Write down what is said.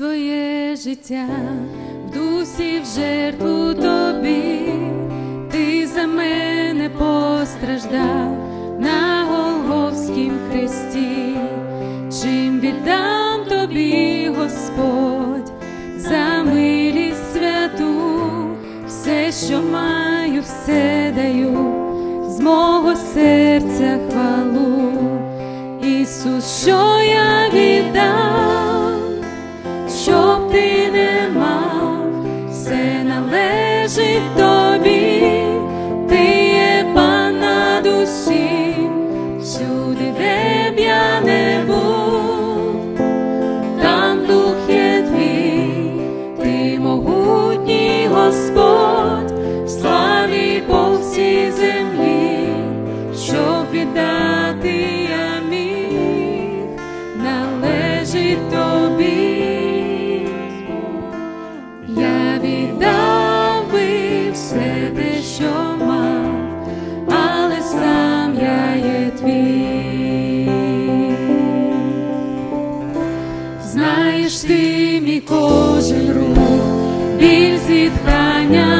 своє життя, в дусі в жертву тобі, ти за мене постраждав на Голговськім хресті, чим віддам тобі, Господь, за милість святу, все, що маю, все даю, з мого серця хвалу, Ісус, що я вірю ти не мав, все належить тобі. Ти мій кожен рух, біль зітхання.